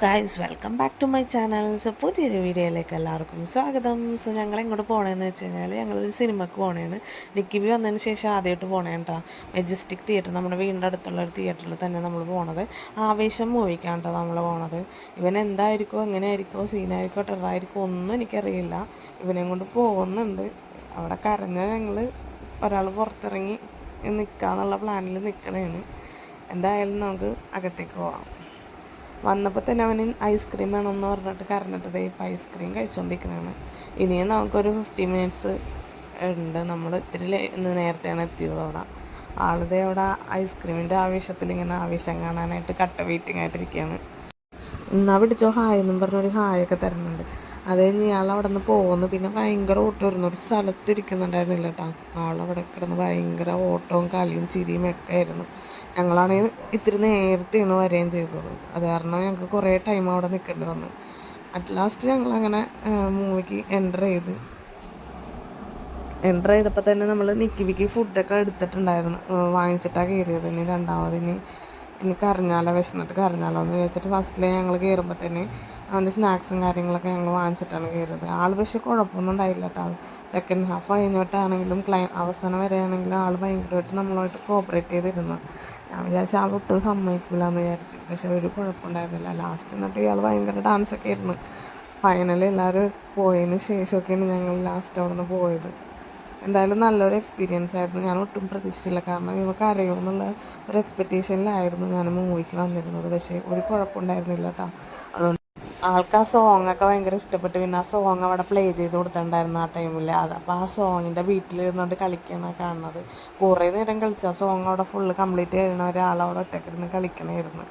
Guys welcome back to my channel so പുതിയൊരു വീഡിയോയിലേക്ക് എല്ലാവർക്കും സ്വാഗതം. സോ ഞങ്ങൾ എങ്ങോട്ട് പോകണമെന്ന് വെച്ച് കഴിഞ്ഞാൽ ഞങ്ങളൊരു സിനിമക്ക് പോകണേണ് നിക്കിബി വന്നതിന് ശേഷം ആദ്യമായിട്ട് പോകണേ കേട്ടോ മെജസ്റ്റിക് തിയേറ്റർ നമ്മുടെ വീടിന്റെ അടുത്തുള്ള ഒരു തിയേറ്ററിൽ തന്നെ നമ്മൾ പോണത്. ആവേശം മൂവിക്കാണ് കേട്ടോ നമ്മൾ പോണത്. ഇവൻ എന്തായിരിക്കോ എങ്ങനെയായിരിക്കോ സീനായിരിക്കോ ടെറായിരിക്കോ ഒന്നും എനിക്കറിയില്ല. ഇവനെയും കൊണ്ട് പോകുന്നുണ്ട്. അവിടെ കരഞ്ഞ ഞങ്ങൾ ഒരാൾ പുറത്തിറങ്ങി നിൽക്കാന്നുള്ള പ്ലാനിൽ നിൽക്കണേണ് എന്തായാലും നമുക്ക് അകത്തേക്ക് പോവാം. വന്നപ്പോൾ തന്നെ അവന് ഐസ്ക്രീം വേണമെന്ന് പറഞ്ഞിട്ട് കരഞ്ഞിട്ടത് ഇപ്പോൾ ഇപ്പം ഐസ്ക്രീം കഴിച്ചുകൊണ്ടിരിക്കണതാണ് ഇനിയും നമുക്കൊരു ഫിഫ്റ്റി മിനിറ്റ്സ് ഉണ്ട്. നമ്മൾ ഇത്തിരി ഇന്ന് നേരത്തെയാണ് എത്തിയത് അവിടെ. ആളിതേ അവിടെ ഐസ്ക്രീമിന്റെ ആവേശത്തിൽ ഇങ്ങനെ ആവേശം കാണാനായിട്ട് കട്ട വെയിറ്റിംഗ് ആയിട്ടിരിക്കുകയാണ് എന്നാ പിടിച്ചോ ഹായ് എന്നും പറഞ്ഞൊരു ഹായൊക്കെ തരുന്നുണ്ട്. അത് കഴിഞ്ഞ് ഇയാൾ അവിടെ നിന്ന് പോകുന്നു പിന്നെ ഭയങ്കര ഓട്ടമായിരുന്നു ഒരു സ്ഥലത്ത് ഇരിക്കുന്നുണ്ടായിരുന്നില്ല കേട്ടോ. ആളവിടെ കിടന്ന് ഭയങ്കര ഓട്ടവും കളിയും ചിരിയും ഒക്കെ ആയിരുന്നു. ഞങ്ങളാണെങ്കിൽ ഇത്തിരി നേരത്തെയാണ് വരികയും ചെയ്തത്. അത് കാരണം ഞങ്ങൾക്ക് കുറേ ടൈം അവിടെ നിൽക്കേണ്ടി വന്നു. അറ്റ് ലാസ്റ്റ് ഞങ്ങളങ്ങനെ മൂവിക്ക് എന്റർ ചെയ്ത്. എന്റർ ചെയ്തപ്പോൾ തന്നെ നമ്മൾ നിക്കിവിക്ക് ഫുഡൊക്കെ എടുത്തിട്ടുണ്ടായിരുന്നു. വാങ്ങിച്ചിട്ടാണ് കയറിയത്. ഇനി രണ്ടാമത് ഇനി കരഞ്ഞാലോ വിശന്നിട്ട് കരഞ്ഞാലോ എന്ന് വിചാരിച്ചിട്ട് ഫസ്റ്റിൽ ഞങ്ങൾ കയറുമ്പോൾ തന്നെ അവന്റെ സ്നാക്സും കാര്യങ്ങളൊക്കെ ഞങ്ങൾ വാങ്ങിച്ചിട്ടാണ് കയറിയത് ആൾ പക്ഷേ കുഴപ്പമൊന്നും ഉണ്ടായില്ല കേട്ടോ. സെക്കൻഡ് ഹാഫ് കഴിഞ്ഞിട്ടാണെങ്കിലും ക്ലൈ അവസാനം വരെയാണെങ്കിലും ആൾ ഭയങ്കരമായിട്ട് നമ്മളായിട്ട് കോപ്പറേറ്റ് ചെയ്തിരുന്നു. ഞാൻ വിചാരിച്ച ആൾ ഒട്ടും സമ്മതിക്കില്ല എന്ന് വിചാരിച്ചു. പക്ഷെ ഒരു കുഴപ്പമുണ്ടായിരുന്നില്ല ലാസ്റ്റ് എന്നിട്ട് ഇയാൾ ഭയങ്കര ഡാൻസൊക്കെ ആയിരുന്നു. ഫൈനലി എല്ലാവരും പോയതിന് ശേഷമൊക്കെയാണ് ഞങ്ങൾ ലാസ്റ്റ് അവിടെ നിന്ന് പോയത്. എന്തായാലും നല്ലൊരു എക്സ്പീരിയൻസ് ആയിരുന്നു. ഞാൻ ഒട്ടും പ്രതീക്ഷിച്ചില്ല. കാരണം ഇവ കരയുമെന്നുള്ള ഒരു എക്സ്പെക്റ്റേഷനിലായിരുന്നു ഞാൻ മൂവിക്ക് വന്നിരുന്നത്. പക്ഷേ ഒരു കുഴപ്പമുണ്ടായിരുന്നില്ല കേട്ടോ അതുകൊണ്ട് ആൾക്ക് ആ സോങ് ഒക്കെ ഭയങ്കര ഇഷ്ടപ്പെട്ട്. പിന്നെ ആ സോങ് അവിടെ പ്ലേ ചെയ്ത് കൊടുത്തിട്ടുണ്ടായിരുന്നു ആ ടൈമിൽ അത് അപ്പോൾ ആ സോങ്ങിന്റെ ബീറ്റിൽ ഇരുന്നുകൊണ്ട് കളിക്കണം കാണുന്നത്. കുറേ നേരം കളിച്ചു ആ സോങ് അവിടെ ഫുള്ള് കംപ്ലീറ്റ് ചെയ്യുന്ന ഒരാളവിടെ ഒറ്റക്കിരുന്ന് കളിക്കണമായിരുന്നു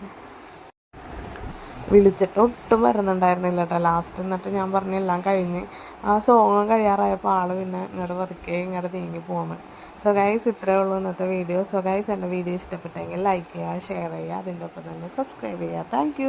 വിളിച്ചിട്ട് ഒട്ടും വരുന്നുണ്ടായിരുന്നില്ല കേട്ടോ ലാസ്റ്റ് എന്നിട്ട് ഞാൻ പറഞ്ഞ എല്ലാം കഴിഞ്ഞ്. ആ സോങ് കഴിയാറായപ്പോൾ ആൾ പിന്നെ ഇങ്ങോട്ട് പതുക്കെ ഇങ്ങോട്ട് നീങ്ങി പോകുന്നു സോ ഗൈസ് ഇത്രയേ ഉള്ളൂ ഇന്നത്തെ വീഡിയോ സോ ഗൈസ് എന്റെ വീഡിയോ ഇഷ്ടപ്പെട്ടെങ്കിൽ ലൈക്ക് ചെയ്യുക ഷെയർ ചെയ്യുക അതിന്റെ ഒപ്പം തന്നെ സബ്സ്ക്രൈബ് ചെയ്യുക. താങ്ക്